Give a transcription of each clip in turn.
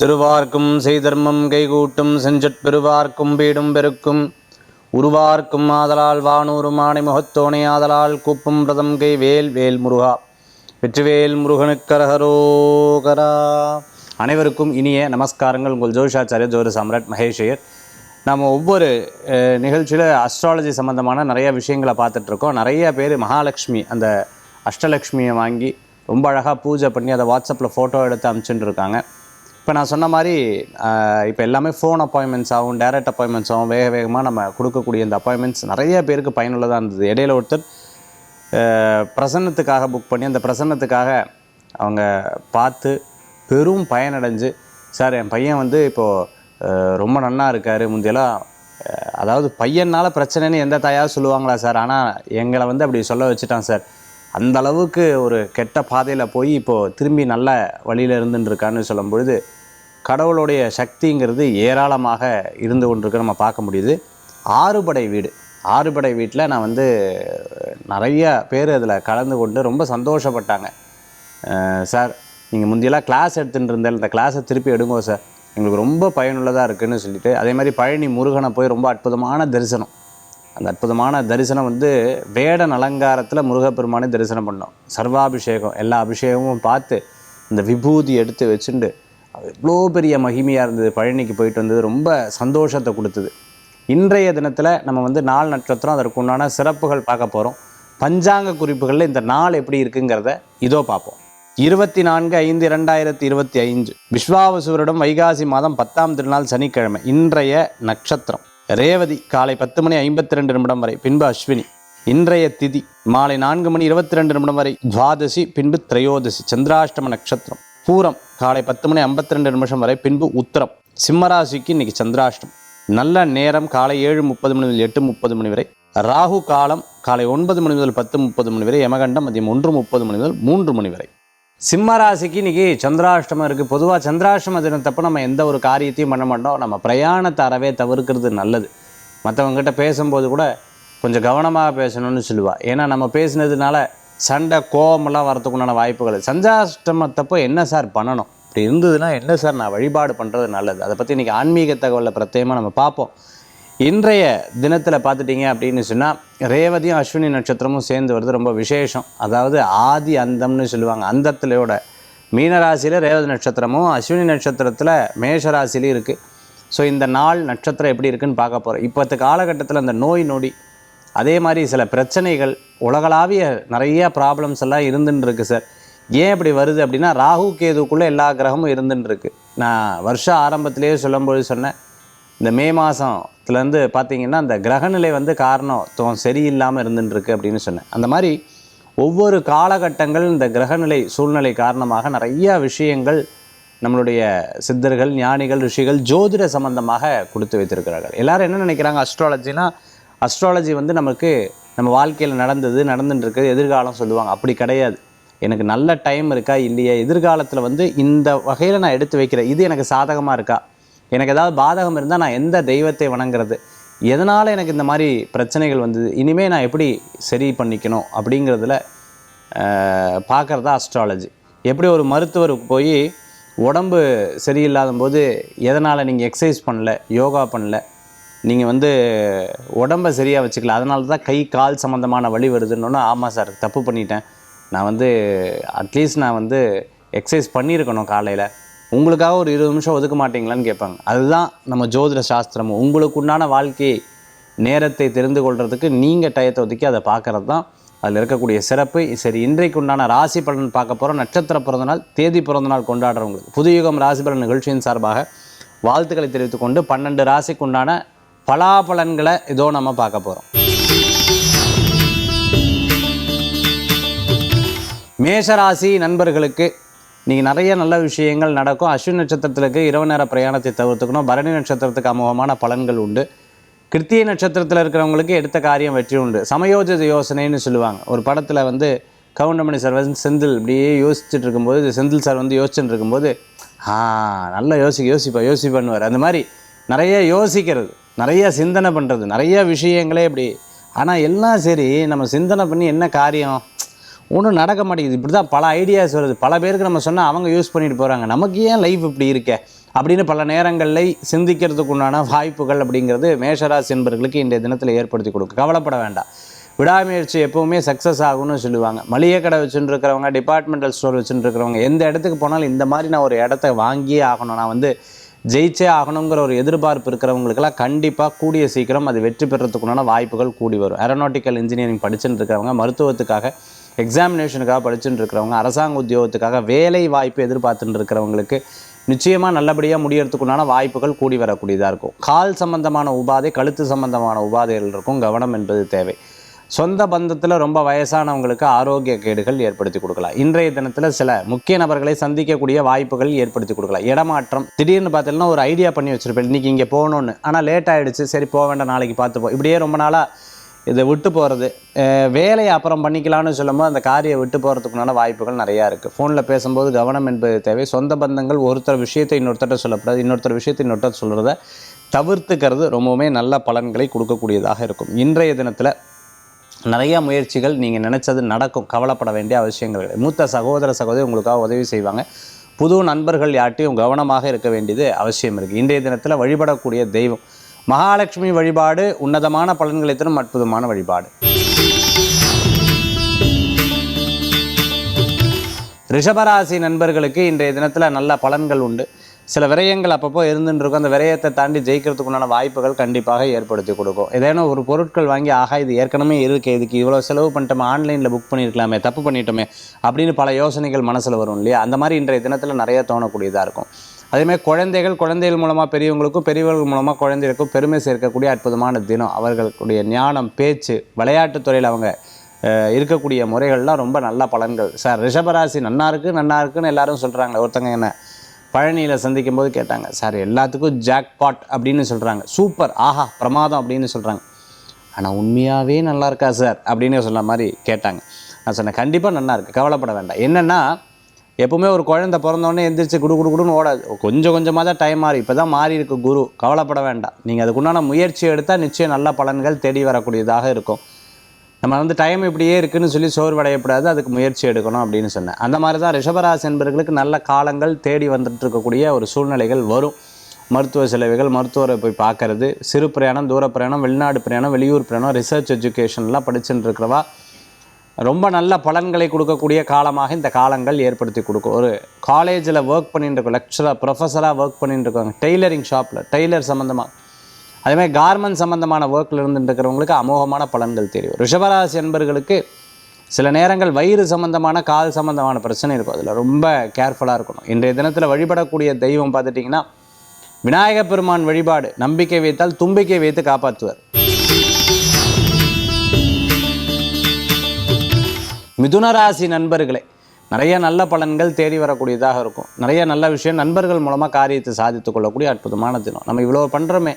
திருவார்க்கும் செய்தர்மம் கைகூட்டும் செஞ்சற்பெருவார்க்கும் பீடும் பெருக்கும். உருவார்க்கும் ஆதலால் வானூறு மாணி முகத்தோணை ஆதலால் கூப்பும் பிரதம் கை வேல் வேல் முருகா. வெற்றிவேல் முருகனுக்கரகரோகரா அனைவருக்கும் இனிய நமஸ்காரங்கள். உங்கள் ஜோஷாச்சாரிய ஜோதி சம்ராட் மகேஷையர். நம்ம ஒவ்வொரு நிகழ்ச்சியில் அஸ்ட்ராலஜி சம்மந்தமான நிறைய விஷயங்களை பார்த்துட்ருக்கோம். நிறைய பேர் மகாலட்சுமி அந்த அஷ்டலக்ஷ்மியை வாங்கி ரொம்ப அழகாக பூஜை பண்ணி அதை வாட்ஸ்அப்பில் ஃபோட்டோ எடுத்து அனுப்பிச்சுட்டு இருக்காங்க இப்போ நான் சொன்ன மாதிரி இப்போ எல்லாமே ஃபோன் அப்பாயின்மெண்ட்ஸ் ஆகும் டைரக்ட் அப்பாயின்மெண்ட்ஸ் ஆகும் வேக வேகமாக நம்ம கொடுக்கக்கூடிய இந்த அப்பாயின்மெண்ட்ஸ் நிறைய பேருக்கு பயனுள்ளதாக இருந்தது. இடையில ஒருத்தர் பிரசன்னத்துக்காக புக் பண்ணி அந்த பிரசன்னத்துக்காக அவங்க பார்த்து பெரும் பயனடைஞ்சு சார் என் பையன் வந்து இப்போது ரொம்ப நன்னா இருக்கார் முந்தியெல்லாம் அதாவது பையனால் பிரச்சனைன்னு எந்த தாயாவது சொல்லுவாங்களா சார்? ஆனால் எங்களை வந்து அப்படி சொல்ல வச்சுட்டான் சார். அந்த அளவுக்கு ஒரு கெட்ட பாதையில் போய் இப்போது திரும்பி நல்ல வழியில் இருந்துட்டு இருக்கான்னு சொல்லும் பொழுது கடவுளுடைய சக்திங்கிறது ஏராளமாக இருந்து கொண்டிருக்க நம்ம பார்க்க முடியுது. ஆறுபடை வீடு. ஆறுபடை வீட்டில் நான் வந்து நிறைய பேர் அதில் கலந்து கொண்டு ரொம்ப சந்தோஷப்பட்டாங்க. சார் நீங்கள் முந்தியெல்லாம் கிளாஸ் எடுத்துகிட்டு இருந்தேன் இந்த கிளாஸை திருப்பி எடுங்கோ சார். எங்களுக்கு ரொம்ப பயனுள்ளதாக இருக்குதுன்னு சொல்லிட்டு அதே மாதிரி பழனி முருகனை போய் ரொம்ப அற்புதமான தரிசனம். அந்த அற்புதமான தரிசனம் வந்து வேடன் அலங்காரத்தில் முருகப்பெருமானை தரிசனம் பண்ணோம். சர்வாபிஷேகம் எல்லா அபிஷேகமும் பார்த்து இந்த விபூதி எடுத்து அது இவ்வளோ பெரிய மகிமையாக இருந்தது. பழனிக்கு போயிட்டு வந்தது ரொம்ப சந்தோஷத்தை கொடுத்தது. இன்றைய தினத்தில் நம்ம வந்து நாள் நட்சத்திரம் அதற்கு உண்டான சிறப்புகள் பார்க்க போகிறோம் பஞ்சாங்க குறிப்புகளில் இந்த நாள் எப்படி இருக்குங்கிறத இதோ பார்ப்போம். இருபத்தி நான்கு ஐந்து இரண்டாயிரத்தி இருபத்தி ஐந்து விஸ்வாவசுவரிடம் வைகாசி மாதம் பத்தாம் திருநாள் சனிக்கிழமை இன்றைய நட்சத்திரம். ரேவதி காலை பத்து மணி ஐம்பத்தி ரெண்டு நிமிடம் வரை பின்பு அஸ்வினி. இன்றைய திதி மாலை நான்கு மணி இருபத்தி ரெண்டு நிமிடம் வரை துவாதசி பின்பு திரையோதசி சந்திராஷ்டம நட்சத்திரம். பூரம் காலை பத்து மணி ஐம்பத்தி ரெண்டு நிமிஷம் வரை பின்பு உத்தரம். சிம்மராசிக்கு இன்னைக்கு சந்திராஷ்டம். நல்ல நேரம் காலை ஏழு முப்பது மணி முதல் எட்டு முப்பது மணி வரை. ராகு காலம் காலை ஒன்பது மணி முதல் பத்து முப்பது மணி வரை யமகண்டம் மதியம் ஒன்று முப்பது மணி முதல் மூன்று மணி வரை. சிம்மராசிக்கு இன்றைக்கி இன்னைக்கு சந்திராஷ்டமம் இருக்குது பொதுவாக சந்திராஷ்டம தினத்தப்போ நம்ம எந்த ஒரு காரியத்தையும் பண்ண மாட்டோம். நம்ம பிரயாணத்தை அறவே தவிர்க்கிறது நல்லது. மற்றவங்ககிட்ட பேசும்போது கூட கொஞ்சம் கவனமாக பேசணும்னு சொல்லுவாள் ஏன்னா நம்ம பேசினதுனால சண்டை கோபமெல்லாம் வரத்துக்குண்டான வாய்ப்புகள். சஞ்சாஷ்டமத்தப்போ என்ன சார் பண்ணணும்? இப்படி இருந்ததுன்னா என்ன சார் நான் வழிபாடு பண்ணுறது நல்லது? அதை பற்றி இன்றைக்கி ஆன்மீக தகவலை பிரத்யேகமாக நம்ம பார்ப்போம். இன்றைய தினத்தில் பார்த்துட்டிங்க அப்படின்னு சொன்னால் ரேவதியும் அஸ்வினி நட்சத்திரமும் சேர்ந்து வருது ரொம்ப விசேஷம். அதாவது ஆதி அந்தம்னு சொல்லுவாங்க. அந்தத்திலோட மீனராசியில் ரேவதி நட்சத்திரமும் அஸ்வினி நட்சத்திரத்தில் மேஷராசிலையும் இருக்குது ஸோ இந்த நாள் நட்சத்திரம் எப்படி இருக்குன்னு பார்க்க போகிறோம் இப்போத்த காலகட்டத்தில் அந்த நோய் நொடி அதே மாதிரி சில பிரச்சனைகள் உலகளாவிய நிறைய ப்ராப்ளம்ஸ் எல்லாம் இருந்துன்னு இருக்கு சார் ஏன் இப்படி வருது அப்படின்னா ராகு கேதுக்குள்ளே எல்லா கிரகமும் இருந்துன்னு இருக்கு நான் வருஷ ஆரம்பத்திலேயே சொல்லும்போது சொன்னேன். இந்த மே மாதத்துலேருந்து பார்த்தீங்கன்னா அந்த கிரகநிலை வந்து காரணம் சரியில்லாமல் இருந்துன்னுருக்கு அப்படின்னு சொன்னேன். அந்த மாதிரி ஒவ்வொரு காலகட்டங்கள் இந்த கிரகநிலை சூழ்நிலை காரணமாக நிறையா விஷயங்கள் நம்மளுடைய சித்தர்கள் ஞானிகள் ரிஷிகள் ஜோதிட சம்பந்தமாக கொடுத்து வைத்திருக்கிறார்கள். எல்லாரும் என்ன நினைக்கிறாங்க? அஸ்ட்ராலஜினா அஸ்ட்ராலஜி வந்து நமக்கு நம்ம வாழ்க்கையில் நடந்தது நடந்துட்டுருக்கு எதிர்காலம் சொல்லுவாங்க. அப்படி கிடையாது. எனக்கு நல்ல டைம் இருக்கா இல்லையா? எதிர்காலத்தில் வந்து இந்த வகையில் நான் எடுத்து வைக்கிறேன் இது எனக்கு சாதகமாக இருக்கா? எனக்கு ஏதாவது பாதகம் இருந்தால் நான் எந்த தெய்வத்தை வணங்குறது? எதனால் எனக்கு இந்த மாதிரி பிரச்சனைகள் வந்தது? இனிமேல் நான் எப்படி சரி பண்ணிக்கணும் அப்படிங்கிறதுல பார்க்குறதா அஸ்ட்ராலஜி எப்படி ஒரு மருத்துவருக்கு போய் உடம்பு சரியில்லாத போது எதனால் நீங்கள் எக்ஸசைஸ் பண்ணல யோகா பண்ணல? நீங்கள் வந்து உடம்பை சரியாக வச்சுக்கல. அதனால தான் கை கால் சம்மந்தமான வலி வருதுன்னு ஆமாம் சார் தப்பு பண்ணிட்டேன். நான் வந்து அட்லீஸ்ட் நான் வந்து எக்ஸசைஸ் பண்ணியிருக்கணும் காலையில். உங்களுக்காக ஒரு இருபது நிமிஷம் ஒதுக்க மாட்டீங்களான்னு கேட்பாங்க. அதுதான் நம்ம ஜோதிட சாஸ்திரமும் உங்களுக்கு உண்டான வாழ்க்கை நேரத்தை தெரிந்து கொள்றதுக்கு நீங்கள் டயத்தை ஒதுக்கி அதை பார்க்கறது தான். அதில் இருக்கக்கூடிய சிறப்பு. சரி இன்றைக்கு உண்டான ராசி பலன் பார்க்க போகிறோம் நட்சத்திர பிறந்தநாள் தேதி பிறந்தநாள் கொண்டாடுறவங்களுக்கு. புதுயுகம் ராசி பலன் நிகழ்ச்சியின் சார்பாக வாழ்த்துக்களை தெரிவித்துக்கொண்டு பன்னெண்டு ராசிக்கு உண்டான பலாபலன்களை இதோ நம்ம பார்க்க போகிறோம் மேஷராசி நண்பர்களுக்கு நீங்கள் நிறைய நல்ல விஷயங்கள் நடக்கும். அஸ்வின் நட்சத்திரத்திற்கு இரவு நேர பிரயாணத்தை தவிர்த்துக்கணும். பரணி நட்சத்திரத்துக்கு அமோகமான பலன்கள் உண்டு. கிருத்திய நட்சத்திரத்தில் இருக்கிறவங்களுக்கு எடுத்த காரியம் வெற்றி உண்டு. சமயோஜித யோசனைன்னு சொல்லுவாங்க. ஒரு படத்தில் வந்து கவுண்டமணி சார் வந்து செந்தில் இப்படியே யோசிச்சுட்டு இருக்கும்போது செந்தில் சார் வந்து யோசிச்சுட்டு இருக்கும்போது ஆ நல்லா யோசி யோசிப்பா யோசிப்பான்னுவார். அந்த மாதிரி நிறைய யோசிக்கிறது. நிறைய சிந்தனை பண்ணுறது நிறைய விஷயங்களே இப்படி. ஆனால் எல்லாம் சரி நம்ம சிந்தனை பண்ணி என்ன காரியம்? ஒன்றும் நடக்க மாட்டேங்குது. இப்படி தான் பல ஐடியாஸ் வருது. பல பேருக்கு நம்ம சொன்னால் அவங்க யூஸ் பண்ணிட்டு போகிறாங்க நமக்கு ஏன் லைஃப் இப்படி இருக்கே? அப்படின்னு பல நேரங்களில் சிந்திக்கிறதுக்கு உண்டான வாய்ப்புகள் அப்படிங்கிறது மேஷராசி என்பர்களுக்கு இன்றைய தினத்தில் ஏற்படுத்தி கொடுக்கும். கவலைப்பட வேண்டாம். விடாமுயற்சி எப்போவுமே சக்ஸஸ் ஆகும்னு சொல்லுவாங்க. மளிகை கடை வச்சுட்டு இருக்கிறவங்க டிபார்ட்மெண்டல் ஸ்டோர் வச்சுட்டு இருக்கிறவங்க எந்த இடத்துக்கு போனாலும் இந்த மாதிரி நான் ஒரு இடத்த வாங்கியே ஆகணும். நான் வந்து ஜெயிச்சே ஆகணுங்கிற ஒரு எதிர்பார்ப்பு இருக்கிறவங்களுக்கெல்லாம் கண்டிப்பாக கூடிய சீக்கிரம் அது வெற்றி பெறத்துக்குண்டான வாய்ப்புகள் கூடி வரும். ஏரோனாட்டிக்கல் இன்ஜினியரிங் படிச்சுட்டு இருக்கிறவங்க மருத்துவத்துக்காக எக்ஸாமினேஷனுக்காக படிச்சுட்டு இருக்கிறவங்க அரசாங்க உத்தியோகத்துக்காக வேலை வாய்ப்பு எதிர்பார்த்துட்டு இருக்கிறவங்களுக்கு நிச்சயமாக நல்லபடியாக முடியறதுக்குண்டான வாய்ப்புகள் கூடி வரக்கூடியதாக இருக்கும். கால் சம்பந்தமான உபாதை கழுத்து சம்பந்தமான உபாதைகள் இருக்கும். கவனம் என்பது தேவை. சொந்த பந்தத்தில் ரொம்ப வயசானவங்களுக்கு ஆரோக்கிய கேடுகள் ஏற்படுத்தி கொடுக்கலாம். இன்றைய தினத்தில் சில முக்கிய நபர்களை சந்திக்கக்கூடிய வாய்ப்புகள் ஏற்படுத்தி கொடுக்கலாம். இடமாற்றம். திடீர்னு பார்த்தீங்கன்னா ஒரு ஐடியா பண்ணி வச்சுருப்பேன். இன்றைக்கி இங்கே போகணுன்னு ஆனால் லேட் ஆகிடுச்சு சரி போக வேண்டாம். நாளைக்கு பார்த்துப்போம் இப்படியே ரொம்ப நாளாக இதை விட்டு போகிறது வேலையை அப்புறம் பண்ணிக்கலாம்னு சொல்லும்போது அந்த காரியம் விட்டு போகிறதுக்குனால வாய்ப்புகள் நிறையா இருக்குது ஃபோனில் பேசும்போது கவனம் என்பது தேவை. சொந்த பந்தங்கள் ஒருத்தர் விஷயத்தை இன்னொருத்தர் சொல்லக்கூடாது இன்னொருத்தர் விஷயத்தை இன்னொருத்தர் சொல்கிறத தவிர்த்துக்கிறது ரொம்பவுமே நல்ல பலன்களை கொடுக்கக்கூடியதாக இருக்கும். இன்றைய தினத்தில் நிறைய முயற்சிகள் நீங்கள் நினச்சது நடக்கும். கவலைப்பட வேண்டிய அவசியங்கள் கிடையாது மூத்த சகோதர சகோதரி உங்களுக்காக உதவி செய்வாங்க. புது நண்பர்கள் யார்ட்டையும் கவனமாக இருக்க வேண்டியது அவசியம் இருக்குது இன்றைய தினத்தில் வழிபடக்கூடிய தெய்வம். மகாலட்சுமி வழிபாடு உன்னதமான பலன்களை தரும் அற்புதமான வழிபாடு. ரிஷபராசி நண்பர்களுக்கு இன்றைய தினத்தில் நல்ல பலன்கள் உண்டு. சில விரயங்கள் அப்பப்போ இருந்துட்டு இருக்கும். அந்த விரயத்தை தாண்டி ஜெயிக்கிறதுக்குண்டான வாய்ப்புகள் கண்டிப்பாக ஏற்படுத்தி கொடுக்கும். ஏதேனும் ஒரு பொருட்கள் வாங்கி ஆகா இது ஏற்கனவே இருக்குது இதுக்கு இவ்வளோ செலவு பண்ணிட்டோமே ஆன்லைனில் புக் பண்ணியிருக்கலாமே தப்பு பண்ணிட்டோமே அப்படின்னு பல யோசனைகள் மனசில் வரும் இல்லையா? அந்த மாதிரி இன்றைய தினத்தில் நிறைய தோணக்கூடியதாக இருக்கும். அதேமாதிரி குழந்தைகள் குழந்தைகள் மூலமாக பெரியவங்களுக்கும் பெரியவர்கள் மூலமாக குழந்தைகளுக்கும் பெருமை சேர்க்கக்கூடிய அற்புதமான தினம். அவர்களுடைய ஞானம் பேச்சு விளையாட்டுத் துறையில் அவங்க இருக்கக்கூடிய முறைகள்லாம் ரொம்ப நல்ல பலன்கள். சார் ரிஷபராசி நன்னா இருக்குது நன்னா இருக்குன்னு எல்லாரும் சொல்கிறாங்க ஒருத்தங்க என்ன பழனியில் சந்திக்கும் போது கேட்டாங்க சார் எல்லாத்துக்கும் ஜாக்பாட் அப்படின்னு சொல்கிறாங்க சூப்பர் ஆஹா பிரமாதம் அப்படின்னு சொல்கிறாங்க ஆனால் உண்மையாகவே நல்லா இருக்கா சார்? அப்படின்னு சொன்ன மாதிரி கேட்டாங்க. நான் சொன்னேன் கண்டிப்பாக நல்லாயிருக்கு கவலைப்பட வேண்டாம். என்னென்னா எப்பவுமே ஒரு குழந்தை பிறந்தோடனே எந்திரிச்சு குடு குடு குடுன்னு ஓடாது கொஞ்சம் கொஞ்சமாக தான் டைம் மாறி இப்போ தான் மாறி இருக்கு குரு. கவலைப்பட வேண்டாம். நீங்கள் அதுக்குண்டான முயற்சி எடுத்தால் நிச்சயம் நல்ல பலன்கள் தேடி வரக்கூடியதாக இருக்கும். நம்ம வந்து டைம் இப்படியே இருக்குன்னு சொல்லி சோர்வடையக்கூடாது அதுக்கு முயற்சி எடுக்கணும் அப்படின்னு சொன்னேன். அந்த மாதிரி தான் ரிஷபராசி என்பவர்களுக்கு நல்ல காலங்கள் தேடி வந்துட்டு இருக்கக்கூடிய ஒரு சூழ்நிலைகள் வரும். மருத்துவ செலவுகள் மருத்துவரை போய் பார்க்கறது சிறு பிரயாணம் தூர பிரயாணம் வெளிநாடு பிரயாணம் வெளியூர் பிரயாணம் ரிசர்ச் எஜுகேஷன்லாம் படிச்சுட்டு இருக்கிறவா ரொம்ப நல்ல பலன்களை கொடுக்கக்கூடிய காலமாக இந்த காலங்கள் ஏற்படுத்தி கொடுக்கும். ஒரு காலேஜில் ஒர்க் பண்ணிட்டு இருக்கோம் லெக்சராக ப்ரொஃபஸராக ஒர்க் பண்ணிட்டு இருக்காங்க. டெய்லரிங் ஷாப்பில் டெய்லர் சம்மந்தமாக அதேமாதிரி கார்மெண்ட் சம்மந்தமான ஒர்க்கில் இருந்துட்டுருக்கிறவங்களுக்கு அமோகமான பலன்கள் தெரியும். ரிஷபராசி என்பர்களுக்கு சில நேரங்கள் வயிறு சம்மந்தமான கால் சம்மந்தமான பிரச்சனை இருக்கும். அதில் ரொம்ப கேர்ஃபுல்லாக இருக்கணும். இன்றைய தினத்தில் வழிபடக்கூடிய தெய்வம் பார்த்துட்டிங்கன்னா விநாயகப் பெருமான் வழிபாடு நம்பிக்கை வைத்தால் தும்பிக்கை வைத்து காப்பாற்றுவார். மிதுனராசி நண்பர்களே நிறைய நல்ல பலன்கள் தேடி வரக்கூடியதாக இருக்கும். நிறைய நல்ல விஷயம் நண்பர்கள் மூலமாக காரியத்தை சாதித்து கொள்ளக்கூடிய அற்புதமான தினம். நம்ம இவ்வளோ பண்ணுறோமே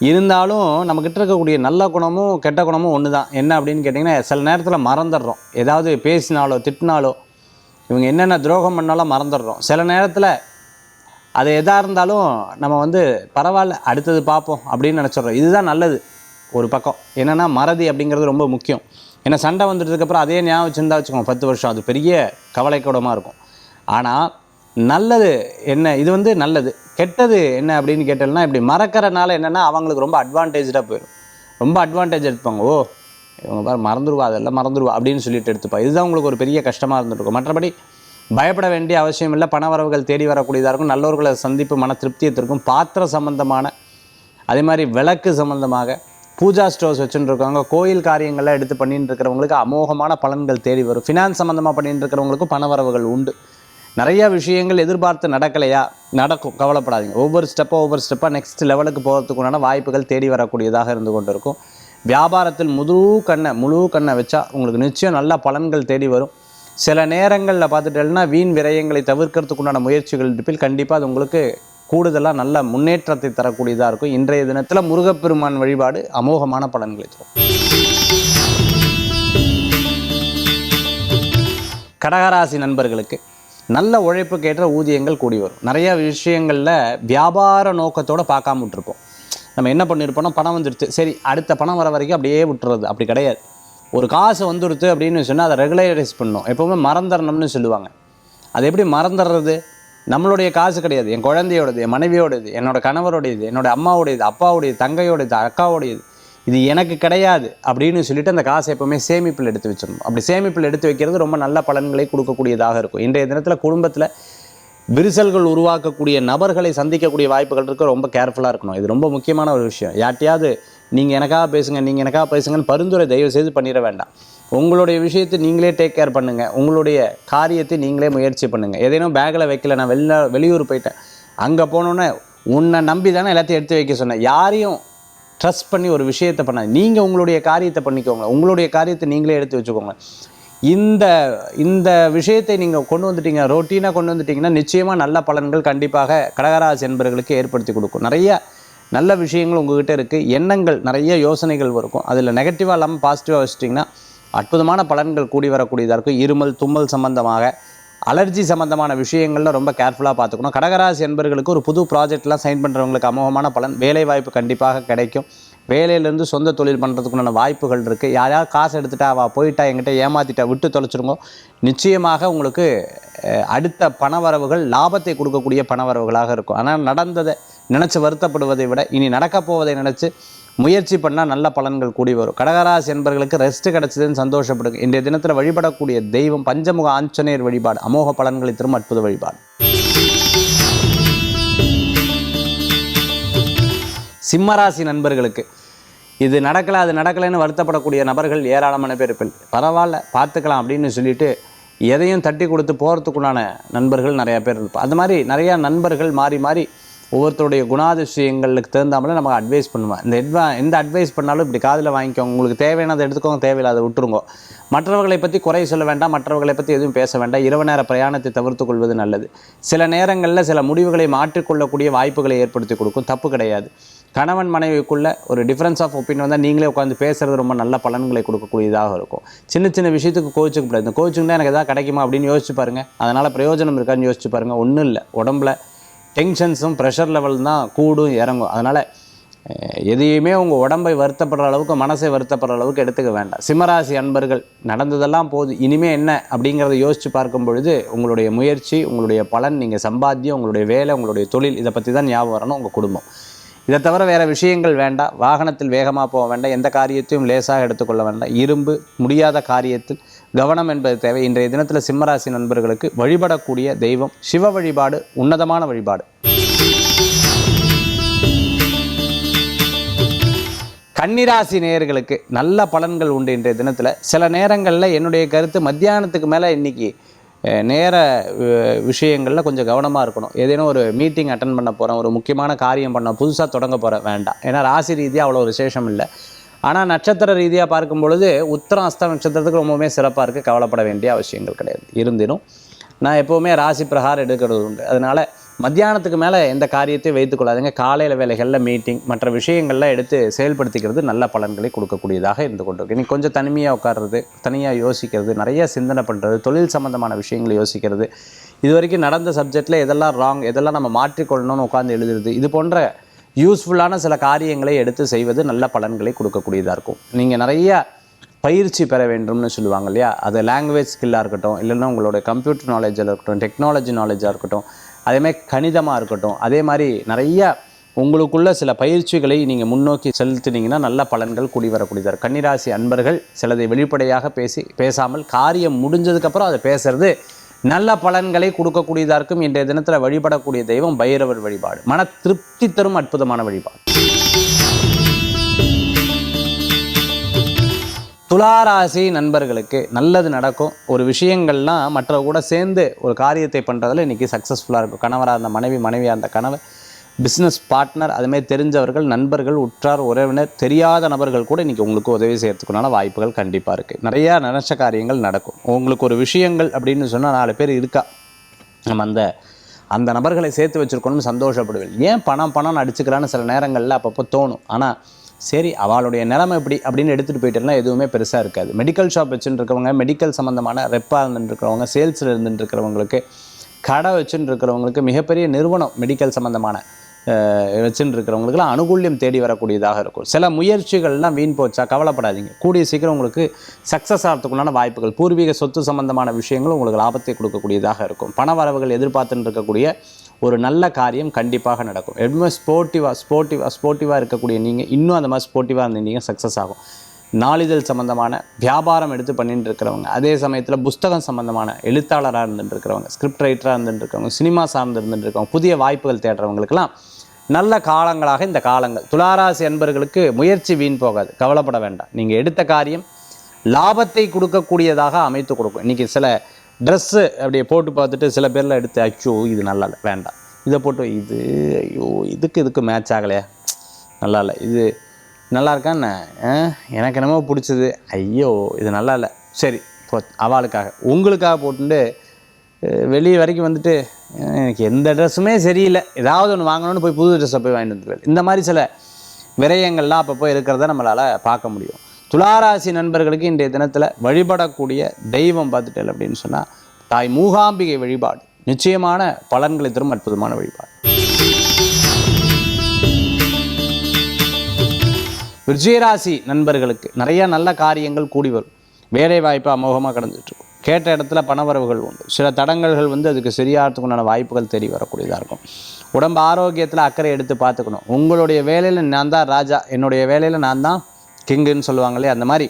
இருந்தாலும் நம்மக்கிட்ட இருக்கக்கூடிய நல்ல குணமும் கெட்ட குணமும் ஒன்று தான் என்ன அப்படின்னு கேட்டிங்கன்னா சில நேரத்தில் மறந்துடுறோம். ஏதாவது பேசினாலோ திட்டினாலோ இவங்க என்னென்ன துரோகம் பண்ணாலும் மறந்துடுறோம். சில நேரத்தில் அது எதாக இருந்தாலும் நம்ம வந்து பரவாயில்ல அடுத்தது பார்ப்போம் அப்படின்னு நினச்சிட்றோம். இதுதான் நல்லது ஒரு பக்கம். என்னென்னா மறதி அப்படிங்கிறது ரொம்ப முக்கியம். ஏன்னா சண்டை வந்துட்டதுக்கப்புறம் அதே ஞாபகம் வச்சுருந்தா வச்சுக்கோங்க பத்து வருஷம். அது பெரிய கவலைக்கூடமாக இருக்கும். ஆனால் நல்லது என்ன? இது வந்து நல்லது. கெட்டது என்ன அப்படின்னு கேட்டோம்னா இப்படி மறக்கிறனால என்னென்னா அவங்களுக்கு ரொம்ப அட்வான்டேஜாக போயிடும் ரொம்ப அட்வான்டேஜ் எடுப்பாங்க ஓ இவங்க பாரு மறந்துடுவா அதெல்லாம் மறந்துடுவா அப்படின்னு சொல்லிட்டு எடுத்துப்பா. இதுதான் உங்களுக்கு ஒரு பெரிய கஷ்டமாக இருந்துருக்கும். மற்றபடி பயப்பட வேண்டிய அவசியம் இல்லை. பண வரவுகள் தேடி வரக்கூடியதாக இருக்கும். நல்லவர்களை சந்திப்பு மன திருப்தியை இருக்கும் பாத்திர சம்பந்தமான அதே மாதிரி விளக்கு சம்பந்தமாக பூஜா ஸ்டோர்ஸ் வச்சுன்னு இருக்கவங்க கோயில் காரியங்கள்லாம் எடுத்து பண்ணிட்டு இருக்கிறவங்களுக்கு அமோகமான பலன்கள் தேடி வரும். ஃபினான்ஸ் சம்மந்தமாக பண்ணிட்டு இருக்கிறவங்களுக்கும் பண வரவுகள் உண்டு. நிறைய விஷயங்கள் எதிர்பார்த்து நடக்கலையா? நடக்கும். கவலைப்படாதீங்க. ஒவ்வொரு ஸ்டெப்பாக ஒவ்வொரு ஸ்டெப்பாக நெக்ஸ்ட் லெவலுக்கு போகிறதுக்குண்டான வாய்ப்புகள் தேடி வரக்கூடியதாக இருந்து கொண்டு இருக்கும் வியாபாரத்தில் முழு கண்ணை முழு கண்ணை வச்சா உங்களுக்கு நிச்சயம் நல்ல பலன்கள் தேடி வரும். சில நேரங்களில் பார்த்துட்டேன்னா வீண் விரயங்களை தவிர்க்கிறதுக்குண்டான முயற்சிகள் இருப்பில் கண்டிப்பாக அது உங்களுக்கு கூடுதலாக நல்ல முன்னேற்றத்தை தரக்கூடியதாக இருக்கும். இன்றைய தினத்தில் முருகப்பெருமான் வழிபாடு அமோகமான பலன்களை தரும். கடகராசி நண்பர்களுக்கு நல்ல உழைப்புக்கு ஏற்ற ஊதியங்கள் கூடி வரும். நிறைய விஷயங்களில் வியாபார நோக்கத்தோடு பார்க்காம விட்டுருப்போம். நம்ம என்ன பண்ணியிருப்போம்னா பணம் வந்துடுச்சு சரி அடுத்த பணம் வர வரைக்கும் அப்படியே விட்டுறது. அப்படி கிடையாது. ஒரு காசு வந்துடுத்து அப்படின்னு சொன்னால் அதை ரெகுலரைஸ் பண்ணணும். எப்போவுமே மறந்துடணும்னு சொல்லுவாங்க. அது எப்படி மறந்துடுறது? நம்மளுடைய காசு கிடையாது. என் குழந்தையோடது என் மனைவியோடது என்னோடய கணவரோடையது என்னோடய அம்மாவுடையது அப்பாவுடையது தங்கையோடையது அக்காவுடையது. இது எனக்கு கிடையாது அப்படின்னு சொல்லிட்டு அந்த காசை எப்போவுமே சேமிப்பில் எடுத்து வச்சிடணும். அப்படி சேமிப்பில் எடுத்து வைக்கிறது ரொம்ப நல்ல பலன்களை கொடுக்கக்கூடியதாக இருக்கும். இன்றைய தினத்தில் குடும்பத்தில் விரிசல்கள் உருவாக்கக்கூடிய நபர்களை சந்திக்கக்கூடிய வாய்ப்புகள் இருக்க ரொம்ப கேர்ஃபுல்லாக இருக்கணும். இது ரொம்ப முக்கியமான ஒரு விஷயம். யார்ட்டையாவது நீங்கள் எனக்காக பேசுங்க நீங்கள் எனக்காக பேசுங்கன்னு பரிந்துரை தயவு செய்து பண்ணிட வேண்டாம். உங்களுடைய விஷயத்தை நீங்களே டேக் கேர் பண்ணுங்கள் உங்களுடைய காரியத்தை நீங்களே முயற்சி பண்ணுங்கள் ஏதேனும் பேக்கில் வைக்கல. நான் வெளில வெளியூர் போயிட்டேன். அங்கே போனோன்னே உன்னை நம்பி தானே எல்லாத்தையும் எடுத்து வைக்க சொன்னேன். யாரையும் ட்ரஸ்ட் பண்ணி ஒரு விஷயத்தை பண்ண நீங்கள் உங்களுடைய காரியத்தை பண்ணிக்கோங்க. உங்களுடைய காரியத்தை நீங்களே எடுத்து வச்சுக்கோங்க. இந்த இந்த விஷயத்தை நீங்கள் கொண்டு வந்துட்டீங்க ரொட்டீனாக கொண்டு வந்துட்டீங்கன்னா நிச்சயமாக நல்ல பலன்கள் கண்டிப்பாக கடகராசி என்பவர்களுக்கு ஏற்படுத்தி கொடுக்கும். நிறைய நல்ல விஷயங்கள் உங்ககிட்ட இருக்குது எண்ணங்கள் நிறைய யோசனைகள் இருக்கும். அதில் நெகட்டிவாக இல்லாமல் பாசிட்டிவாக வச்சிட்டிங்கன்னா அற்புதமான பலன்கள் கூடி வரக்கூடியதாக இருக்கும். இருமல் தும்மல் சம்பந்தமாக அலர்ஜி சம்பந்தமான விஷயங்களில் ரொம்ப கேர்ஃபுல்லாக பார்த்துக்கணும். கடகராசி என்பர்களுக்கு ஒரு புது ப்ராஜெக்ட்லாம் சைன் பண்ணுறவங்களுக்கு அமோகமான பலன். வேலை வாய்ப்பு கண்டிப்பாக கிடைக்கும். வேலையிலேருந்து சொந்த தொழில் பண்ணுறதுக்குண்டான வாய்ப்புகள் இருக்குது யாராவது காசு எடுத்துட்டா அவள் போயிட்டா என்கிட்ட ஏமாத்திட்டா விட்டு தொலைச்சிருங்கோ. நிச்சயமாக உங்களுக்கு அடுத்த பணவரவுகள் லாபத்தை கொடுக்கக்கூடிய பணவரவுகளாக இருக்கும். ஆனால் நடந்ததை நினச்சி வருத்தப்படுவதை விட இனி நடக்கப் போவதை நினச்சி முயற்சி பண்ணால் நல்ல பலன்கள் கூடி வரும். கடகராசி என்பர்களுக்கு ரெஸ்ட் கிடச்சதுன்னு சந்தோஷப்படுங்க. இன்றைய தினத்தில் வழிபடக்கூடிய தெய்வம் பஞ்சமுக ஆஞ்சநேயர் வழிபாடு. அமோக பலன்களை தரும் அற்புத வழிபாடு. சிம்மராசி நண்பர்களுக்கு இது நடக்கலை அது நடக்கலைன்னு வருத்தப்படக்கூடிய நபர்கள் ஏராளமான பேர் இருப்பில் பரவாயில்ல பார்த்துக்கலாம் அப்படின்னு சொல்லிட்டு எதையும் தட்டி கொடுத்து போகிறதுக்குண்டான நண்பர்கள் நிறையா பேர் இருப்பார் அது மாதிரி நிறையா நண்பர்கள் மாறி மாறி ஒவ்வொருத்தருடைய குணாதிசயங்களுக்கு தகுந்தாமல நமக்கு அட்வைஸ் பண்ணுவேன் இந்த எட்வா எந்த அட்வைஸ் பண்ணாலும் இப்படி காதில் வாங்கிக்கோங்க. உங்களுக்கு தேவையானதை எடுத்துக்கோங்க தேவையில்லாத விட்டுருங்க. மற்றவர்களை பற்றி குறை சொல்ல வேண்டாம் மற்றவர்களை பற்றி எதுவும் பேச வேண்டாம். இரவு நேர பிரயாணத்தை தவிர்த்து கொள்வது நல்லது. சில நேரங்களில் சில முடிவுகளை மாற்றிக்கொள்ளக்கூடிய வாய்ப்புகளை ஏற்படுத்தி கொடுக்கும். தப்பு கிடையாது. கணவன் மனைவிக்குள்ள ஒரு டிஃப்ரென்ஸ் ஆஃப் ஒப்பீனியன் வந்தால் நீங்களே உட்காந்து பேசுறது ரொம்ப நல்ல பலன்களை கொடுக்கக்கூடியதாக இருக்கும். சின்ன சின்ன விஷயத்துக்கு கோச்சுக்க கூடாது. இந்த கோச்சுக்கு எனக்கு எதாவது கிடைக்குமா அப்படின்னு யோசிச்சு பாருங்கள் அதனால் பிரயோஜனம் இருக்கான்னு யோசிச்சு பாருங்கள் ஒன்றும் இல்லை. உடம்புல டென்ஷன்ஸும் ப்ரெஷர் லெவல் தான் கூடும் இறங்கும். அதனால் எதையுமே உங்கள் உடம்பை வருத்தப்படுற அளவுக்கு மனசை வருத்தப்படுற அளவுக்கு எடுத்துக்க வேண்டாம். சிம்மராசி அன்பர்கள் நடந்ததெல்லாம் போதும். இனிமேல் என்ன அப்படிங்கிறத யோசித்து பார்க்கும் பொழுது உங்களுடைய முயற்சி உங்களுடைய பலன் நீங்கள் சம்பாத்தியம் உங்களுடைய வேலை உங்களுடைய தொழில் இதை பற்றி தான் ஞாபகம் வரணும் உங்கள் குடும்பம். இதை தவிர வேறு விஷயங்கள் வேண்டாம். வாகனத்தில் வேகமாக போக வேண்டாம். எந்த காரியத்தையும் லேசாக எடுத்துக்கொள்ள வேண்டாம். இரும்பு முடியாத காரியத்தில் கவனம் என்பது தேவை. இன்றைய தினத்தில் சிம்மராசி நண்பர்களுக்கு வழிபடக்கூடிய தெய்வம் சிவ வழிபாடு உன்னதமான வழிபாடு. கன்னிராசி நேயர்களுக்கு நல்ல பலன்கள் உண்டு இன்றைய தினத்தில். சில நேரங்களில் என்னுடைய கருத்து மத்தியானத்துக்கு மேலே இன்னைக்கு நேர விஷயங்களில் கொஞ்சம் கவனமாக இருக்கணும். ஏதேனும் ஒரு மீட்டிங் அட்டன் பண்ண போகிறேன் ஒரு முக்கியமான காரியம் பண்ண புதுசாக தொடங்க போகிறேன் வேண்டாம். ஏன்னா ராசி ரீதியாக அவ்வளோ விசேஷம் இல்லை. ஆனால் நட்சத்திர ரீதியாக பார்க்கும் பொழுது உத்தரம் அஸ்தம் நட்சத்திரத்துக்கு ரொம்பவுமே சிறப்பாக இருக்குது கவலைப்பட வேண்டிய அவசியங்கள் கிடையாது. இருந்தினும் நான் எப்போவுமே ராசி பிரகாரம் எடுக்கிறது உண்டு. அதனால் மத்தியானத்துக்கு மேலே எந்த காரியத்தையும் வைத்துக்கொள்ளாதுங்க காலையில் வேலைகளில் மீட்டிங் மற்ற விஷயங்கள்லாம் எடுத்து செயல்படுத்திக்கிறது நல்ல பலன்களை கொடுக்கக்கூடியதாக இருந்து கொண்டிருக்கு. நீ கொஞ்சம் தனிமையாக உட்கார்றது தனியாக யோசிக்கிறது நிறைய சிந்தனை பண்ணுறது தொழில் சம்மந்தமான விஷயங்களை யோசிக்கிறது. இது வரைக்கும் நடந்த சப்ஜெக்டில் எதெல்லாம் ராங் எதெல்லாம் நம்ம மாற்றிக்கொள்ளணும்னு உட்காந்து எழுதுறது இது போன்ற யூஸ்ஃபுல்லான சில காரியங்களை எடுத்து செய்வது நல்ல பலன்களை கொடுக்கக்கூடியதாக இருக்கும். நீங்கள் நிறைய பயிற்சி பெற வேண்டும்னு சொல்லுவாங்க இல்லையா? அது லாங்குவேஜ் ஸ்கில்லாக இருக்கட்டும் இல்லைன்னா உங்களோட கம்ப்யூட்டர் நாலேஜில் இருக்கட்டும் டெக்னாலஜி நாலேஜாக இருக்கட்டும் அதேமாதிரி கணிதமாக இருக்கட்டும் அதே மாதிரி நிறைய உங்களுக்குள்ள சில பயிற்சிகளை நீங்கள் முன்னோக்கி செலுத்தினீங்கன்னா நல்ல பலன்கள் கூடி வரக்கூடியதார் கன்னிராசி அன்பர்கள் சிலதை வெளிப்படையாக பேசி பேசாமல் காரியம் முடிஞ்சதுக்கப்புறம் அதை பேசுறது நல்ல பலன்களை கொடுக்கக்கூடியதாக இருக்கும் இன்றைய தினத்தில் வழிபடக்கூடிய தெய்வம் பைரவர் வழிபாடு. மன திருப்தி தரும் அற்புதமான வழிபாடு. துளாராசி நண்பர்களுக்கு நல்லது நடக்கும். ஒரு விஷயங்கள்லாம் மற்றவ கூட சேர்ந்து ஒரு காரியத்தை பண்ணுறதுல இன்றைக்கி சக்ஸஸ்ஃபுல்லாக இருக்கும். கணவராக இருந்த மனைவி மனைவியாக இருந்த கணவர் பிஸ்னஸ் பார்ட்னர் அதுமாதிரி தெரிஞ்சவர்கள் நண்பர்கள் உற்றார் உறவினர் தெரியாத நபர்கள் கூட இன்றைக்கி உங்களுக்கு உதவி செய்கிறதுக்குனால வாய்ப்புகள் கண்டிப்பாக இருக்குது நிறையா நினச்ச காரியங்கள் நடக்கும். உங்களுக்கு ஒரு விஷயங்கள் அப்படின்னு சொன்னால் நாலு பேர் இருக்கா? நம்ம அந்த அந்த நபர்களை சேர்த்து வச்சுருக்கணும்னு சந்தோஷப்படுவேன். ஏன் பணம் பணம்னு அடிச்சுக்கிறான்னு சில நேரங்களில் அப்பப்போ தோணும். ஆனால் சரி அவளுடைய நிலைமை எப்படி அப்படின்னு எடுத்துகிட்டு போயிட்டேன்னா எதுவுமே பெருசாக இருக்காது. மெடிக்கல் ஷாப் வச்சுட்டு இருக்கவங்க மெடிக்கல் சம்மந்தமான ரெப்பாக இருந்துட்டு இருக்கிறவங்க சேல்ஸில் இருந்துட்டு இருக்கிறவங்களுக்கு கடை வச்சுன்னு இருக்கிறவங்களுக்கு மிகப்பெரிய நிறுவனம் மெடிக்கல் சம்மந்தமான வச்சுன்னு இருக்கிறவங்களுக்குலாம் அனுகூல்யம் தேடி வரக்கூடியதாக இருக்கும். சில முயற்சிகள்லாம் வீண் போச்சா? கவலைப்படாதீங்க. கூடிய சீக்கிரம் உங்களுக்கு சக்ஸஸ் ஆகிறதுக்குள்ளான வாய்ப்புகள் பூர்வீக சொத்து சம்பந்தமான விஷயங்கள் உங்களுக்கு லாபத்தை கொடுக்கக்கூடியதாக இருக்கும். பண வரவுகள் எதிர்பார்த்துன்னு இருக்கக்கூடிய ஒரு நல்ல காரியம் கண்டிப்பாக நடக்கும். எப்பவுமே ஸ்போர்ட்டிவாக ஸ்போர்ட்டிவாக ஸ்போர்ட்டிவாக இருக்கக்கூடிய நீங்கள் இன்னும் அந்த மாதிரி ஸ்போர்ட்டிவாக இருந்தீங்க சக்ஸஸ் ஆகும். நாளிதழ் சம்மந்தமான வியாபாரம் எடுத்து பண்ணிட்டு இருக்கிறவங்க. அதே சமயத்தில் புஸ்தகம் சம்மந்தமான எழுத்தாளராக இருந்துட்டு இருக்கிறவங்க ஸ்கிரிப்ட் ரைட்டராக இருந்துட்டு இருக்கிறவங்க சினிமா சார்ந்து இருந்துட்டு இருக்கவங்க புதிய வாய்ப்புகள் தேடுறவங்களுக்கெல்லாம் நல்ல காலங்களாக இந்த காலங்கள். துளாராசி என்பர்களுக்கு முயற்சி வீண் போகாது. கவலைப்பட வேண்டாம். நீங்கள் எடுத்த காரியம் லாபத்தை கொடுக்கக்கூடியதாக அமைத்து கொடுக்கும். இன்றைக்கி சில ட்ரெஸ்ஸு அப்படியே போட்டு பார்த்துட்டு சில பேரில் எடுத்து அச்சோ இது நல்லா இல்லை வேண்டாம். இதை போட்டு இது ஐயோ இதுக்கு இதுக்கு மேட்ச் ஆகலையா? நல்லா இல்லை. இது நல்லா இருக்கான்னு எனக்கு என்னமோ பிடிச்சது. ஐயோ இது நல்லா இல்லை சரி போ அவளுக்காக. உங்களுக்காக போட்டுட்டு வெளியே வரைக்கும் வந்துட்டு எனக்கு எந்த ட்ரெஸ்ஸுமே சரியில்லை. ஏதாவது ஒன்று வாங்கணும்னு போய் புது ட்ரெஸ்ஸை போய் வாங்கிட்டு வந்துடுவேன் இந்த மாதிரி சில விரயங்கள்லாம் அப்பப்போ இருக்கிறத நம்மளால் பார்க்க முடியும். துளாராசி நண்பர்களுக்கு இன்றைய தினத்தில் வழிபடக்கூடிய தெய்வம் பார்த்துட்டேன் அப்படின்னு சொன்னால் தாய் மூகாம்பிகை வழிபாடு. நிச்சயமான பலன்களை தரும் அற்புதமான வழிபாடு. விருச்சிகராசி நண்பர்களுக்கு நிறைய நல்ல காரியங்கள் கூடி வரும். வேலை வாய்ப்பு அமோகமாக கடந்துட்டுருக்கும். கேட்ட இடத்துல பணவரவுகள் உண்டு. சில தடங்கல்கள் வந்து அதுக்கு சரியாகிறதுக்கு உண்டான வாய்ப்புகள் தெரிய வரக்கூடியதாக இருக்கும். உடம்பு ஆரோக்கியத்தில் அக்கறை எடுத்து பார்த்துக்கணும். உங்களுடைய வேலையில் நான் தான் ராஜா. என்னுடைய வேலையில் நான் தான் கிங்குன்னு சொல்லுவாங்களே அந்த மாதிரி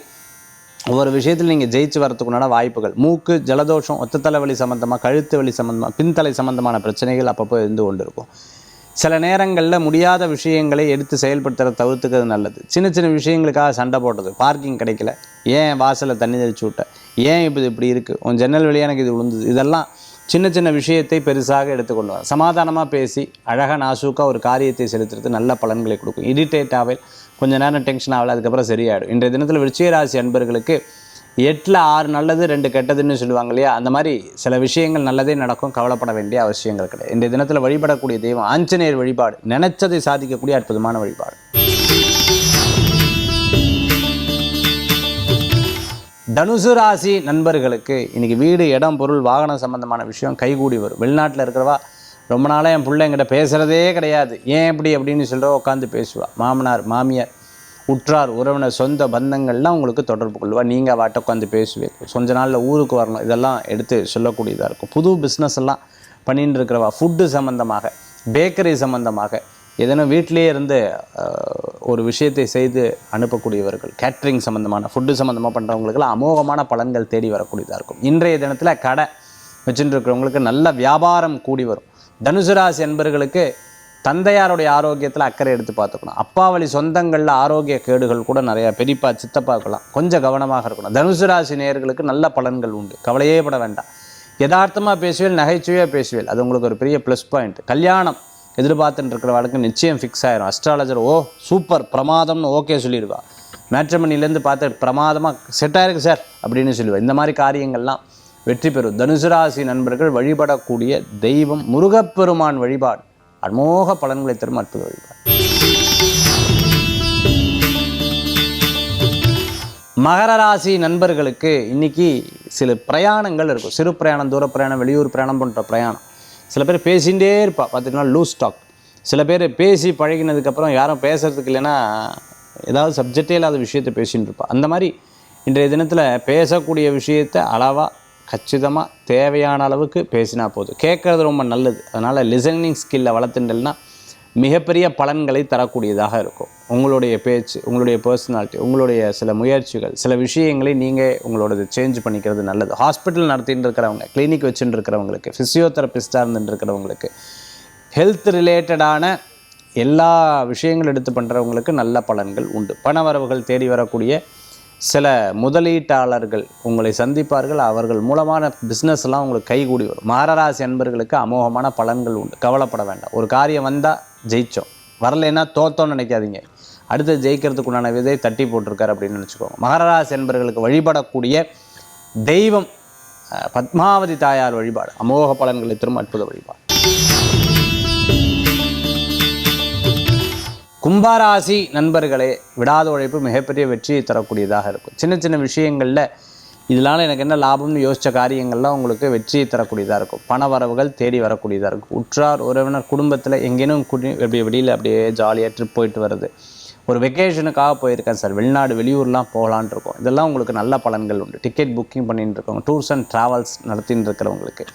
ஒவ்வொரு விஷயத்தில் நீங்கள் ஜெயிச்சு வரத்துக்குண்டான வாய்ப்புகள். மூக்கு ஜலதோஷம் ஒத்த தலைவலி சம்மந்தமாக கழுத்து வலி சம்மந்தமாக பின்தலை சம்மந்தமான பிரச்சனைகள் அப்பப்போ இருந்து கொண்டு இருக்கும் சில நேரங்களில் முடியாத விஷயங்களை எடுத்து செயல்படுத்துறத தவிர்த்துக்கிறது நல்லது. சின்ன சின்ன விஷயங்களுக்காக சண்டை போடுறது பார்க்கிங் கிடைக்கல. ஏன் வாசலில் தண்ணி தெளிச்சு விட்ட? ஏன் இப்போ இப்படி இருக்குது உன் ஜன்னல் வழியாக எனக்கு இது விழுந்தது. இதெல்லாம் சின்ன சின்ன விஷயத்தை பெருசாக எடுத்துக்கொண்டு வர. சமாதானமாக பேசி அழகாக நாசூக்காக ஒரு காரியத்தை செலுத்துறது நல்ல பலன்களை கொடுக்கும். இரிட்டேட் ஆகவே கொஞ்ச நேரம் டென்ஷன் ஆகல. அதுக்கப்புறம் சரியாயிடும். இன்றைய தினத்தில் விருச்சிகராசி அன்பர்களுக்கு எட்டில் ஆறு நல்லது ரெண்டு கெட்டதுன்னு சொல்லுவாங்க இல்லையா அந்த மாதிரி சில விஷயங்கள் நல்லதே நடக்கும் கவலைப்பட வேண்டிய அவசியங்கள் கிடையாது. இன்றைய தினத்தில் வழிபடக்கூடிய தெய்வம் ஆஞ்சநேயர் வழிபாடு. நினைச்சதை சாதிக்கக்கூடிய அற்புதமான வழிபாடு. தனுசு ராசி நண்பர்களுக்கு இன்றைக்கி வீடு இடம் பொருள் வாகனம் சம்பந்தமான விஷயம் கைகூடி வரும். வெளிநாட்டில் இருக்கிறவா ரொம்ப நாளாக என் பிள்ளைங்கிட்ட பேசுகிறதே கிடையாது. ஏன் இப்படி அப்படின்னு சொல்கிற உட்காந்து பேசுவாள் மாமனார் மாமியார் உற்றார் உறவினர் சொந்த பந்தங்கள்லாம் உங்களுக்கு தொடர்பு கொள்வா நீங்கள் வாட்ட உட்காந்து பேசுவீங்க கொஞ்ச நாளில் ஊருக்கு வரணும். இதெல்லாம் எடுத்து சொல்லக்கூடியதாக இருக்கும். புது பிஸ்னஸ் எல்லாம் பண்ணிட்டு இருக்கிறவா ஃபுட்டு சம்மந்தமாக பேக்கரி சம்மந்தமாக ஏதேனும் வீட்டிலே இருந்து ஒரு விஷயத்தை செய்து அனுப்பக்கூடியவர்கள் கேட்ரிங் சம்மந்தமான ஃபுட்டு சம்மந்தமாக பண்ணுறவங்களுக்கெல்லாம் அமோகமான பலன்கள் தேடி வரக்கூடியதாக இருக்கும். இன்றைய தினத்தில் கடை வச்சுட்டு இருக்கிறவங்களுக்கு நல்ல வியாபாரம் கூடி வரும். தனுசு ராசி என்பர்களுக்கு தந்தையாருடைய ஆரோக்கியத்தில் அக்கறை எடுத்து பார்த்துக்கணும். அப்பா வழி சொந்தங்களில் ஆரோக்கிய கேடுகள் கூட நிறையா. பெரியப்பா சித்தப்பாக்கெல்லாம் கொஞ்சம் கவனமாக இருக்கணும். தனுசு ராசி நேயர்களுக்கு நல்ல பலன்கள் உண்டு. கவலையே பட வேண்டாம். யதார்த்தமாக பேசுவேல் நகைச்சுவையாக பேசுவேல். அது உங்களுக்கு ஒரு பெரிய ப்ளஸ் பாயிண்ட் கல்யாணம் எதிர்பார்த்துட்டு இருக்கிறவளுக்கு நிச்சயம் ஃபிக்ஸ் ஆயிரும். அஸ்ட்ராலஜர் ஓ சூப்பர் பிரமாதம்னு ஓகே சொல்லிடுவா. மேட்ரமணிலேருந்து பார்த்து பிரமாதமாக செட் ஆயிருக்கு சார் அப்படின்னு சொல்லுவேன் இந்த மாதிரி காரியங்கள்லாம் வெற்றி பெறும். தனுசு ராசி நண்பர்கள் வழிபடக்கூடிய தெய்வம் முருகப்பெருமான் வழிபாடு. அமோக பலன்களை தரும் அற்புத வழிபாடு. மகர ராசி நண்பர்களுக்கு இன்னைக்கு சில பிரயாணங்கள் இருக்கும். சிறு பிரயாணம் தூர பிரயாணம் வெளியூர் பிரயாணம் போன்ற பிரயாணம். சில பேர் பேசிகிட்டே இருப்பா. பார்த்துட்டுனா லூஸ் டாக் சில பேர் பேசி பழகினதுக்கப்புறம் யாரும் பேசுறதுக்கு இல்லைன்னா ஏதாவது சப்ஜெக்டே இல்லாத விஷயத்தை பேசின்னு இருப்பா. அந்த மாதிரி இன்றைய தினத்தில் பேசக்கூடிய விஷயத்தை அளவாக கச்சிதமாக தேவையான அளவுக்கு பேசினா போதும் கேட்குறது ரொம்ப நல்லது. அதனால் லிசனிங் ஸ்கில்லை வளர்த்துட்டல்னா மிகப்பெரிய பலன்களை தரக்கூடியதாக இருக்கும். உங்களுடைய பேச்சு உங்களுடைய பர்சனாலிட்டி உங்களுடைய சில முயற்சிகள் சில விஷயங்களை நீங்கள் உங்களோடது சேஞ்ச் பண்ணிக்கிறது நல்லது. ஹாஸ்பிட்டல் நடத்திட்டு இருக்கிறவங்க கிளினிக் வச்சுட்டு இருக்கிறவங்களுக்கு ஃபிசியோதெரபிஸ்டாக இருந்துட்டு இருக்கிறவங்களுக்கு ஹெல்த் ரிலேட்டடான எல்லா விஷயங்கள் எடுத்து பண்ணுறவங்களுக்கு நல்ல பலன்கள் உண்டு. பணவரவுகள் தேடி வரக்கூடிய சில முதலீட்டாளர்கள் உங்களை சந்திப்பார்கள் அவர்கள் மூலமான பிஸ்னஸ்லாம் உங்களுக்கு கைகூடி வரும். மகராசி அன்பர்களுக்கு அமோகமான பலன்கள் உண்டு. கவலைப்பட வேண்டாம். ஒரு காரியம் வந்தால் ஜெயித்தோம் வரலைன்னா தோத்தோன்னு நினைக்காதீங்க. அடுத்து ஜெயிக்கிறதுக்கு உண்டான விதை தட்டி போட்டிருக்கார் அப்படின்னு நினச்சிக்கோங்க. மகராசி என்பர்களுக்கு வழிபடக்கூடிய தெய்வம் பத்மாவதி தாயார் வழிபாடு. அமோக பலன்களை திரும்ப அற்புத வழிபாடு. கும்பராசி நண்பர்களே விடாத உழைப்பு மிகப்பெரிய வெற்றியை தரக்கூடியதாக இருக்கும். சின்ன சின்ன விஷயங்களில் இதனால் எனக்கு என்ன லாபம்னு யோசித்த காரியங்கள்லாம் உங்களுக்கு வெற்றியை தரக்கூடியதாக இருக்கும். பண வரவுகள் தேடி வரக்கூடியதாக இருக்கும். உற்றார் உறவினர் குடும்பத்தில் எங்கேனும் குடி அப்படியே வெளியில் அப்படியே ஜாலியாக ட்ரிப் போயிட்டு வருது ஒரு வெக்கேஷனுக்காக போயிருக்கேன் சார் வெளிநாடு வெளியூர்லாம் போகலான் இருக்கோம். இதெல்லாம் உங்களுக்கு நல்ல பலன்கள் உண்டு. டிக்கெட் புக்கிங் பண்ணிட்டு இருக்கவங்க டூர்ஸ் அண்ட் ட்ராவல்ஸ் நடத்தின்னு இருக்கிறவங்களுக்கு.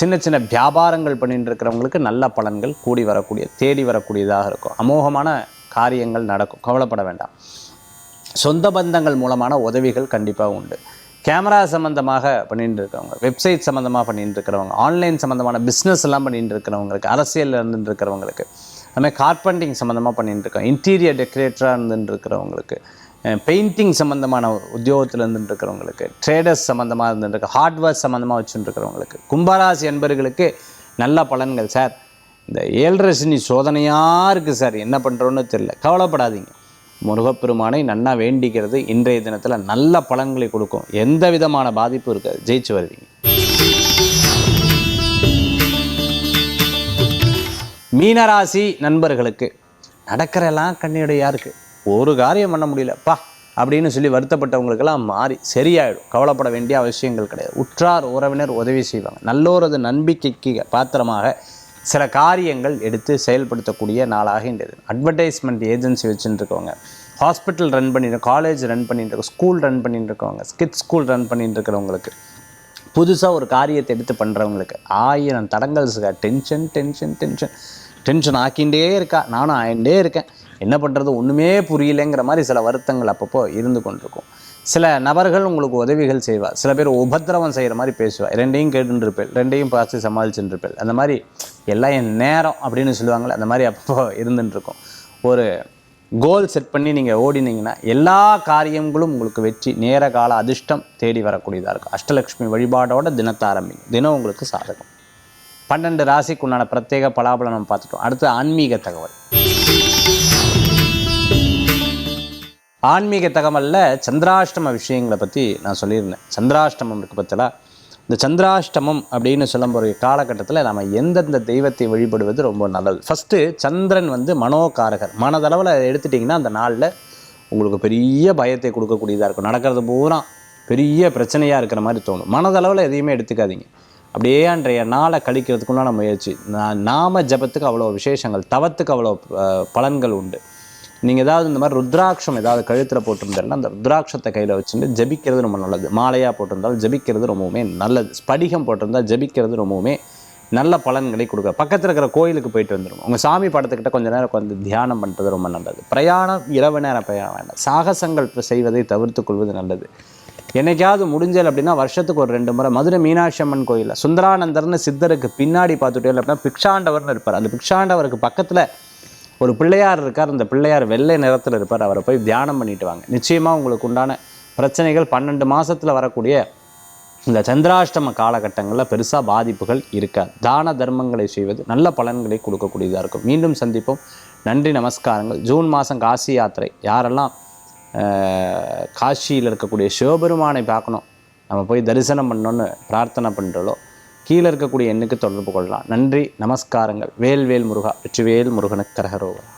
சின்ன சின்ன வியாபாரங்கள் பண்ணிட்டு இருக்கிறவங்களுக்கு நல்ல பலன்கள் கூடி வரக்கூடிய தேடி வரக்கூடியதாக இருக்கும். அமோகமான காரியங்கள் நடக்கும். கவலைப்பட வேண்டாம். சொந்த பந்தங்கள் மூலமான உதவிகள் கண்டிப்பாக உண்டு. கேமரா சம்மந்தமாக பண்ணிட்டு இருக்கிறவங்க வெப்சைட் சம்மந்தமாக பண்ணிட்டு இருக்கிறவங்க ஆன்லைன் சம்மந்தமான பிஸ்னஸ் எல்லாம் பண்ணிட்டு இருக்கிறவங்களுக்கு அரசியலில் இருந்துட்டு இருக்கிறவங்களுக்கு அதுமாதிரி கார்பெண்டிங் சம்மந்தமாக பண்ணிட்டு இருக்கோம் இன்டீரியர் டெக்கரேட்டராக இருந்துட்டு இருக்கிறவங்களுக்கு பெயிண்டிங் சம்மந்தமான உத்தியோகத்தில் இருந்துட்டுருக்கிறவங்களுக்கு ட்ரேடர்ஸ் சம்மந்தமாக இருந்துருக்கு ஹார்ட்வேர் சம்மந்தமாக வச்சுட்டு கும்பராசி அன்பர்களுக்கு நல்ல பலன்கள் சார் இந்த ஏழரசினி சோதனையாக இருக்குது சார் என்ன பண்ணுறோன்னு தெரியல. கவலைப்படாதீங்க. முருகப்பெருமானை நன்னா வேண்டிக்கிறது இன்றைய தினத்தில் நல்ல பலன்களை கொடுக்கும். எந்த விதமான பாதிப்பும் இருக்காது. ஜெயிச்சு வருவீங்க. மீனராசி நண்பர்களுக்கு நடக்கிறெல்லாம் கண்ணியுடைய இருக்குது ஒரு காரியம் பண்ண முடியலப்பா அப்படின்னு சொல்லி வருத்தப்பட்டவங்களுக்கெல்லாம் மாறி சரியாயிடும். கவலைப்பட வேண்டிய அவசியங்கள் கிடையாது. உற்றார் உறவினர் உதவி செய்வாங்க. நல்லோரது நம்பிக்கைக்கு பாத்திரமாக சில காரியங்கள் எடுத்து செயல்படுத்தக்கூடிய நாளாக அட்வர்டைஸ்மெண்ட் ஏஜென்சி வச்சுட்டு இருக்கவங்க ஹாஸ்பிட்டல் ரன் பண்ணிட்டு காலேஜ் ரன் பண்ணிட்டு இருக்கோம் ஸ்கூல் ரன் பண்ணிட்டு இருக்கவங்க. ஸ்கிட் ஸ்கூல் ரன் பண்ணிட்டு இருக்கிறவங்களுக்கு. புதுசாக ஒரு காரியத்தை எடுத்து பண்ணுறவங்களுக்கு ஆயிரம் தடங்கல் டென்ஷன் டென்ஷன் டென்ஷன் டென்ஷன் ஆக்கிண்டே இருக்கா? நானும் ஆயிண்டே இருக்கேன். என்ன பண்ணுறது ஒன்றுமே புரியலைங்கிற மாதிரி சில வருத்தங்கள் அப்பப்போ இருந்து கொண்டிருக்கும். சில நபர்கள் உங்களுக்கு உதவிகள் செய்வார் சில பேர் உபத்திரவம் செய்கிற மாதிரி பேசுவார் ரெண்டையும் கேட்டுருப்பேன் ரெண்டையும் பார்த்து சமாளிச்சுட்டு இருப்பேன் அந்த மாதிரி எல்லாம் என் நேரம் அப்படின்னு சொல்லுவாங்கள்ல அந்த மாதிரி அப்பப்போ இருந்துட்டுருக்கும். ஒரு கோல் செட் பண்ணி நீங்கள் ஓடினீங்கன்னா எல்லா காரியங்களும் உங்களுக்கு வெற்றி நேர கால அதிர்ஷ்டம் தேடி வரக்கூடியதாக இருக்கும். அஷ்டலக்ஷ்மி வழிபாடோட தினத்தை ஆரம்பிங்க. தினம் உங்களுக்கு சாதகம். பன்னெண்டு ராசிக்கு உண்டான பிரத்யேக பலாபலம் பார்த்துட்டோம். அடுத்து ஆன்மீக தகவல். ஆன்மீக தகவலில் சந்திராஷ்டம விஷயங்களை பற்றி நான் சொல்லியிருந்தேன். சந்திராஷ்டமம் இருக்கு பத்திலா. இந்த சந்திராஷ்டமம் அப்படின்னு சொல்லும் போகிற காலகட்டத்தில் நம்ம எந்தெந்த தெய்வத்தை வழிபடுவது ரொம்ப நல்லது. ஃபஸ்ட்டு சந்திரன் வந்து மனோகாரகர். மனதளவில் எடுத்துட்டிங்கன்னா அந்த நாளில் உங்களுக்கு பெரிய பயத்தை கொடுக்கக்கூடியதாக இருக்கும். நடக்கிறது பூரா பெரிய பிரச்சனையாக இருக்கிற மாதிரி தோணும். மனதளவில் எதையுமே எடுத்துக்காதீங்க. அப்படியே அன்றைய நாளை கழிக்கிறதுக்குள்ளான முயற்சி. நாம ஜபத்துக்கு அவ்வளோ விசேஷங்கள் தவத்துக்கு அவ்வளோ பலன்கள் உண்டு. நீங்கள் ஏதாவது இந்த மாதிரி ருத்ராட்சம் ஏதாவது கழுத்தில் போட்டிருந்தாருன்னா அந்த ருத்ராட்சத்தை கையில் வச்சுட்டு ஜபிக்கிறது ரொம்ப நல்லது. மாலையாக போட்டிருந்தால் ஜபிக்கிறது ரொம்பவுமே நல்லது. ஸ்படிகம் போட்டிருந்தால் ஜபிக்கிறது ரொம்பவுமே நல்ல பலன்களை கொடுக்க பக்கத்தில் இருக்கிற கோயிலுக்கு போயிட்டு வந்துடும் உங்கள் சாமி படத்துக்கிட்ட கொஞ்ச நேரம் உட்காந்து தியானம் பண்ணுறது ரொம்ப நல்லது. பிரயாணம் இரவு நேரம் பிரயாணம் வேண்டாம். சாகசங்கள் செய்வதை தவிர்த்து கொள்வது நல்லது. என்னைக்காவது முடிஞ்சல் அப்படின்னா வருஷத்துக்கு ஒரு ரெண்டு முறை மதுரை மீனாட்சி அம்மன் கோயிலில் சுந்தரானந்தர்னு சித்தருக்கு பின்னாடி பார்த்துட்டே இல்லை அப்படின்னா பிக்ஷாண்டவர்னு இருப்பார். அந்த பிக்ஷாண்டவருக்கு பக்கத்தில் ஒரு பிள்ளையார் இருக்கார் அந்த பிள்ளையார் வெள்ளை நிறத்தில் இருப்பார் அவரை போய் தியானம் பண்ணிட்டு வாங்க. நிச்சயமாக உங்களுக்கு உண்டான பிரச்சனைகள் பன்னெண்டு மாதத்தில் வரக்கூடிய இந்த சந்திராஷ்டம காலகட்டங்களில் பெருசாக பாதிப்புகள் இருக்காது. தான தர்மங்களை செய்வது நல்ல பலன்களை கொடுக்கக்கூடியதாக இருக்கும். மீண்டும் சந்திப்போம். நன்றி நமஸ்காரங்கள். ஜூன் மாதம் காசி யாத்திரை. யாரெல்லாம் காசியில் இருக்கக்கூடிய சிவபெருமானை பார்க்கணும் நம்ம போய் தரிசனம் பண்ணோன்னு பிரார்த்தனை பண்ணுறோம் கீழே இருக்கக்கூடிய எண்ணுக்கு தொடர்பு கொள்ளலாம். நன்றி நமஸ்காரங்கள். வேல்வேல் முருகா வெற்றிவேல் முருகனுக்கு கரகரோகம்